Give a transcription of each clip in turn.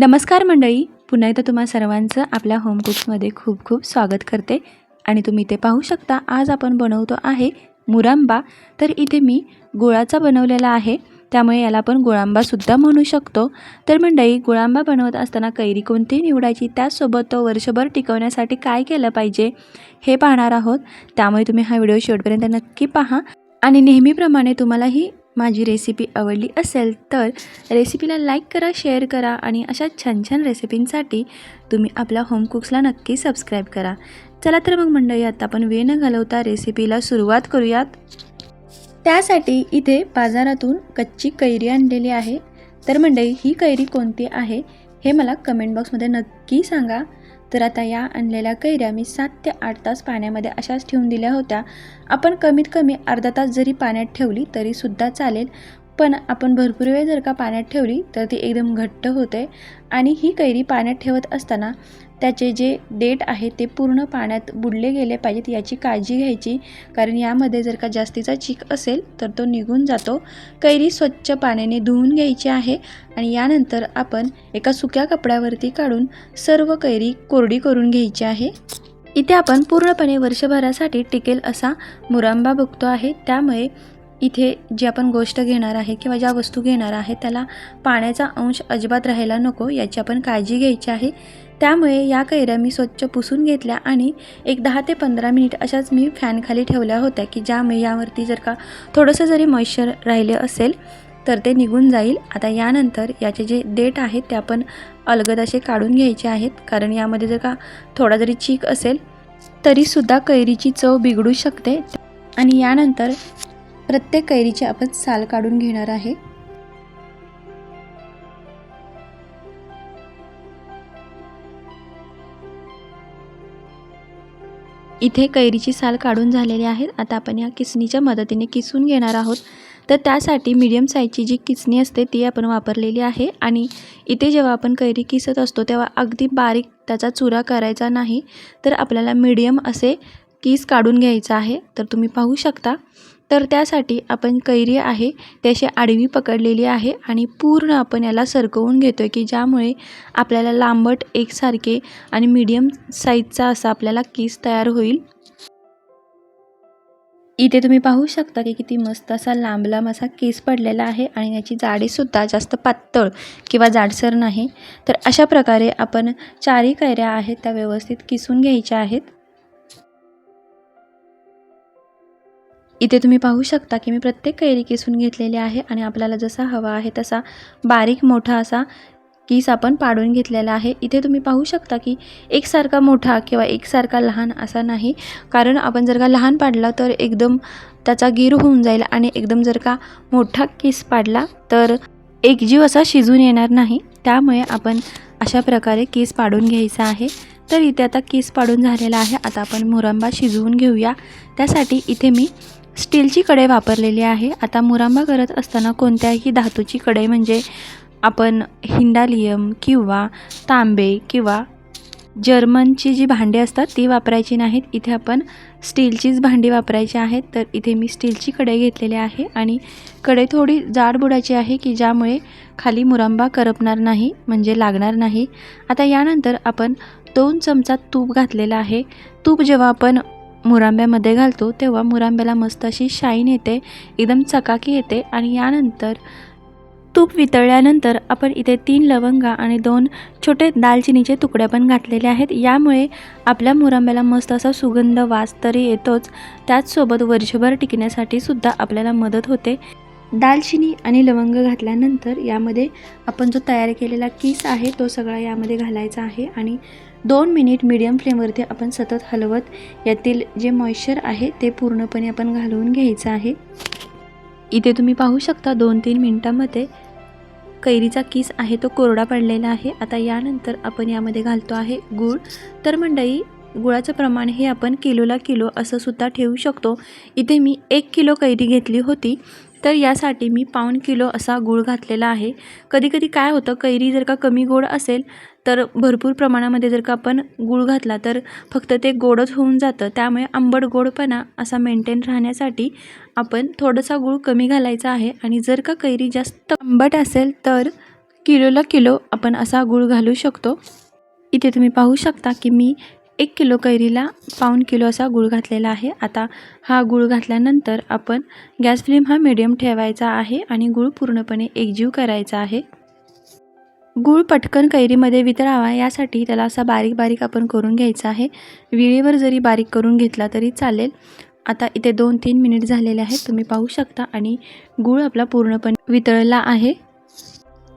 नमस्कार मंडळी. पुन्हा एकदा तुम्हा सर्वांचं आपल्या होम कुक्समध्ये खूप खूप स्वागत करते. आणि तुम्ही इथे पाहू शकता आज आपण बनवतो आहे मुरांबा. तर इथे मी गुळाचा बनवलेला आहे. त्यामुळे याला आपण गुळांबासुद्धा म्हणू शकतो. तर मंडळी गुळांबा बनवत असताना कैरी कोणती निवडायची? त्याचसोबत तो वर्षभर टिकवण्यासाठी काय केलं पाहिजे? हे पाहणार आहोत. त्यामुळे तुम्ही हा व्हिडिओ शेवटपर्यंत नक्की पहा. आणि नेहमीप्रमाणे तुम्हालाही माझी रेसिपी आवडली असेल तर रेसिपीला लाईक करा शेअर करा आणि अशा छान छान रेसिपींसाठी तुम्ही आपल्या होम कुक्सला नक्की सबस्क्राईब करा. चला तर मग मंडळी आता आपण वेळ न घालवता रेसिपीला सुरुवात करूयात. त्यासाठी इथे बाजारातून कच्ची कैरी आणलेली आहे. तर मंडळी ही कैरी कोणती आहे हे मला कमेंट बॉक्समध्ये नक्की सांगा. तर आता या आणलेल्या कैऱ्या मी सात ते आठ तास पाण्यामध्ये अशाच ठेवून दिल्या होत्या. आपण कमीत कमी अर्धा तास जरी पाण्यात ठेवली तरीसुद्धा चालेल. पण आपण भरपूर वेळ जर का पाण्यात ठेवली तर ती एकदम घट्ट होते. आणि ही कैरी पाण्यात ठेवत असताना त्याचे जे डेट आहे ते पूर्ण पाण्यात बुडले गेले पाहिजेत याची काळजी घ्यायची. कारण यामध्ये जर का जास्तीचा चीक असेल तर तो निघून जातो. कैरी स्वच्छ पाण्याने धुवून घ्यायची आहे आणि यानंतर आपण एका सुक्या कपड्यावरती काढून सर्व कैरी कोरडी करून घ्यायची आहे. इथे आपण पूर्णपणे वर्षभरासाठी टिकेल असा मुरांबा बघतो आहे. त्यामुळे इथे जी आपण गोष्ट घेणार आहे किंवा ज्या वस्तू घेणार आहे त्याला पाण्याचा अंश अजिबात राहायला नको याची आपण काळजी घ्यायची आहे. त्यामुळे या कैऱ्या मी स्वच्छ पुसून घेतल्या आणि एक दहा ते पंधरा मिनिट अशाच मी फॅनखाली ठेवल्या होत्या की ज्यामुळे यावरती जर का थोडंसं जरी मॉइश्चर राहिले असेल तर ते निघून जाईल. आता यानंतर याचे जे डेट आहेत ते आपण अलगद असे काढून घ्यायचे आहेत कारण यामध्ये जर का थोडा जरी चीक असेल तरीसुद्धा कैरीची चव बिघडू शकते. आणि यानंतर प्रत्येक कैरीची आपण साल काढून घेणार आहे. इथे कैरीची साल काढून झालेली आहेत आता आपण या किसणीच्या मदतीने किसून घेणार आहोत. तर त्यासाठी मीडियम साईजची जी किसणी असते ती आपण वापरलेली आहे. आणि इथे जेव्हा आपण कैरी किसत असतो तेव्हा अगदी बारीक त्याचा चुरा करायचा नाही. तर आपल्याला मीडियम असे किस काढून घ्यायचा आहे. तर तुम्ही पाहू शकता. तर त्यासाठी आपण कैरी आहे त्याशी आडवी पकडलेली आहे आणि पूर्ण आपण याला सरकवून घेतो आहे की ज्यामुळे आपल्याला लांबट एकसारखे आणि मीडियम साईजचा असा आपल्याला केस तयार होईल. इथे तुम्ही पाहू शकता की किती मस्त असा लांब लांब असा केस पडलेला आहे आणि याची जाडीसुद्धा जास्त पातळ किंवा जाडसर नाही. तर अशा प्रकारे आपण चारही कैऱ्या आहेत त्या व्यवस्थित किसून घ्यायच्या आहेत. इथे तुम्ही पाहू शकता की मी प्रत्येक कैरी किसून घेतलेली आहे आणि आपल्याला जसा हवा आहे तसा बारीक मोठा असा कीस आपण पाडून घेतलेला आहे. इथे तुम्ही पाहू शकता की एकसारखा मोठा किंवा एकसारखा लहान असा नाही. कारण आपण जर का लहान पाडला तर एकदम त्याचा गिर होऊन जाईल आणि एकदम जर का मोठा केस पाडला तर एकजीव असा शिजून येणार नाही. त्यामुळे आपण अशा प्रकारे केस पाडून घ्यायचा आहे. तर इथे आता केस पाडून झालेला आहे. आता आपण मुरंबा शिजवून घेऊया. त्यासाठी इथे मी स्टीलची कढई वापरलेली आहे. आता मुरांबा करत असताना कोणत्याही धातूची कढई म्हणजे आपण हिंडालियम किंवा तांबे किंवा जर्मनची जी भांडी असतात ती वापरायची नाहीत. इथे आपण स्टीलचीच भांडी वापरायची आहेत. तर इथे मी स्टीलची कढई घेतलेली आहे आणि कढई थोडी जाड बुडाची आहे की ज्यामुळे खाली मुरांबा करपणार नाही म्हणजे लागणार नाही. आता यानंतर आपण दोन चमचा तूप घातलेला आहे. तूप जेव्हा आपण मुरांब्यामध्ये घालतो तेव्हा मुरांब्याला मस्त अशी शाईन येते एकदम चकाकी येते आणि यानंतर तूप वितळल्यानंतर आपण इथे तीन लवंगा आणि दोन छोटे दालचिनीचे तुकडे पण घातलेले आहेत. यामुळे आपल्या मुरांब्याला मस्त असा सुगंध वास तरी येतोच. त्याचसोबत वर्षभर टिकण्यासाठी सुद्धा आपल्याला मदत होते. दालचिनी आणि लवंग घातल्यानंतर यामध्ये आपण जो तयार केलेला किस आहे तो सगळा यामध्ये घालायचा आहे आणि दोन मिनिट मीडियम फ्लेमवरती आपण सतत हलवत यातील जे मॉइश्चर आहे ते पूर्णपणे आपण घालवून घ्यायचं आहे. इथे तुम्ही पाहू शकता दोन तीन मिनटामध्ये कैरीचा किस आहे तो कोरडा पडलेला आहे. आता यानंतर आपण यामध्ये घालतो आहे गूळ. तर मंडई गुळाचं प्रमाण हे आपण किलोला किलो असं सुद्धा ठेवू शकतो. इथे मी एक किलो कैरी घेतली होती. तर यासाठी मी पाऊण किलो असा गूळ घातलेला आहे. कधीकधी काय होतं कैरी जर का कमी गोड असेल तर भरपूर प्रमाणामध्ये जर का आपण गूळ घातला तर फक्त ते गोडच होऊन जातं. त्यामुळे आंबट गोडपणा असा मेंटेन राहण्यासाठी आपण थोडासा गूळ कमी घालायचा आहे. आणि जर का कैरी जास्त आंबट असेल तर किलोला किलो आपण असा गूळ घालू शकतो. इथे तुम्ही पाहू शकता की मी एक किलो कैरीला पाऊण किलो असा गूळ घातलेला आहे. आता हा गूळ घातल्यानंतर आपण गॅस फ्लेम हा मिडियम ठेवायचा आहे आणि गूळ पूर्णपणे एकजीव करायचा आहे. गूळ पटकन कैरीमध्ये वितळावा यासाठी त्याला असा बारीक बारीक आपण करून घ्यायचा आहे. विळीवर जरी बारीक करून घेतला तरी चालेल. आता इथे दोन तीन मिनिट झालेले आहेत तुम्ही पाहू शकता आणि गूळ आपला पूर्णपणे वितळला आहे.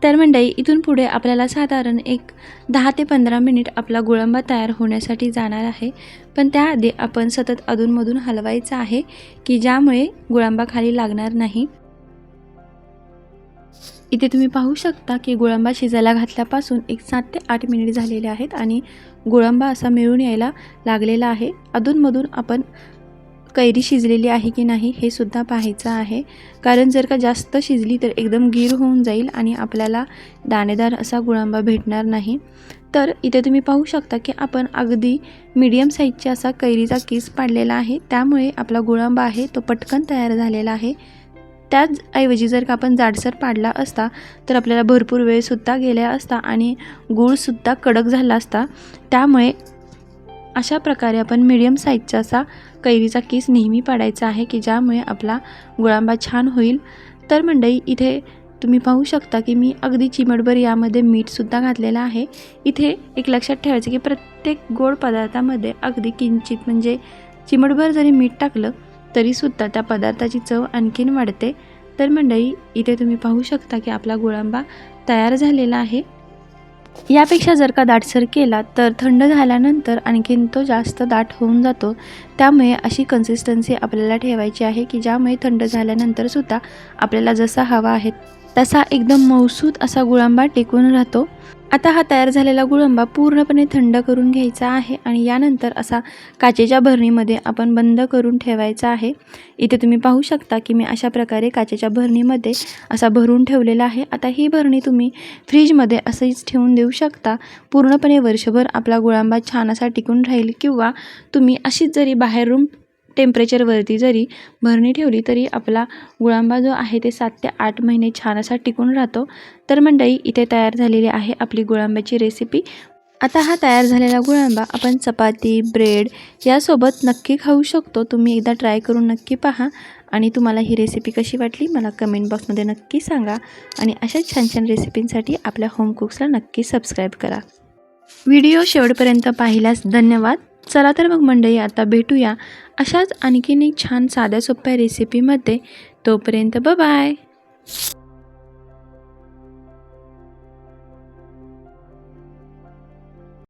तर मंडई इथून पुढे आपल्याला साधारण एक दहा ते पंधरा मिनिट आपला गुळंबा तयार होण्यासाठी जाणार आहे. पण त्याआधी आपण सतत अधूनमधून हलवायचं आहे की ज्यामुळे गुळंबा खाली लागणार नाही. इथे तुम्ही पाहू शकता की गुळंबा शिजायला घातल्यापासून एक सात ते आठ मिनिट झालेले आहेत आणि गुळंबा असा मिळून यायला लागलेला आहे. अधूनमधून आपण कैरी शिजलेली आहे की नाही हे सुद्धा पाहायचं आहे. कारण जर का जास्त शिजली तर एकदम गीर होऊन जाईल आणि आपल्याला दाणेदार असा गुळांबा भेटणार नाही. तर इथे तुम्ही पाहू शकता की आपण अगदी मीडियम साईजच्या असा कैरीचा केस पाडलेला आहे. त्यामुळे आपला गुळांबा आहे तो पटकन तयार झालेला आहे. त्याचऐवजी जर का आपण जाडसर पाडला असता तर आपल्याला भरपूर वेळसुद्धा गेल्या असता आणि गूळसुद्धा कडक झाला असता. त्यामुळे अशा प्रकारे आपण मीडियम साईजचा असा कैरीचा किस नेहमी पाडायचा आहे की ज्यामुळे आपला गुळांबा छान होईल. तर मंडई इथे तुम्ही पाहू शकता की मी अगदी चिमटभर यामध्ये मीठसुद्धा घातलेलं आहे. इथे एक लक्षात ठेवायचं की प्रत्येक गोड पदार्थामध्ये अगदी किंचित म्हणजे चिमटभर जरी मीठ टाकलं तरीसुद्धा त्या पदार्थाची चव आणखीन वाढते. तर मंडई इथे तुम्ही पाहू शकता की आपला गुळांबा तयार झालेला आहे. यापेक्षा जर का दाटसर केला तर थंड झाल्यानंतर आणखीन तो जास्त दाट होऊन जातो. त्यामुळे अशी कन्सिस्टन्सी आपल्याला ठेवायची आहे की ज्यामुळे थंड झाल्यानंतरसुद्धा आपल्याला जसा हवा आहे तसा एकदम मौसूद असा गुळांबा टिकून राहतो. आता हा तयार झालेला गुळंबा पूर्णपणे थंड करून घ्यायचा आहे आणि यानंतर असा काचेच्या भरणीमध्ये आपण बंद करून ठेवायचा आहे. इथे तुम्ही पाहू शकता की मी अशा प्रकारे काचेच्या भरणीमध्ये असा भरून ठेवलेला आहे. आता ही भरणी तुम्ही फ्रीजमध्ये असंच ठेवून देऊ शकता. पूर्णपणे वर्षभर आपला गुळांबा छान असा टिकून राहील किंवा तुम्ही अशीच जरी बाहेर रूम टेम्परेचरवरती जरी भरणी ठेवली तरी आपला गुळांबा जो आहे ते सात ते आठ महिने छान असा टिकून राहतो. तर मंडळी इथे तयार झालेली आहे आपली गुळांब्याची रेसिपी आता हा तयार झालेला गुळांबा आपण चपाती ब्रेड यासोबत नक्की खाऊ शकतो. तुम्ही एकदा ट्राय करून नक्की पहा. आणि तुम्हाला ही रेसिपी कशी वाटली मला कमेंट बॉक्समध्ये नक्की सांगा. आणि अशाच छान छान रेसिपींसाठी आपल्या होम कुक्सला नक्की सबस्क्राईब करा. व्हिडिओ शेवटपर्यंत पाहिल्यास धन्यवाद. चला तर मग मंडळी आता भेटूया अशाच आणखीन एक छान साध्या सोप्या रेसिपीमध्ये तोपर्यंत ब बाय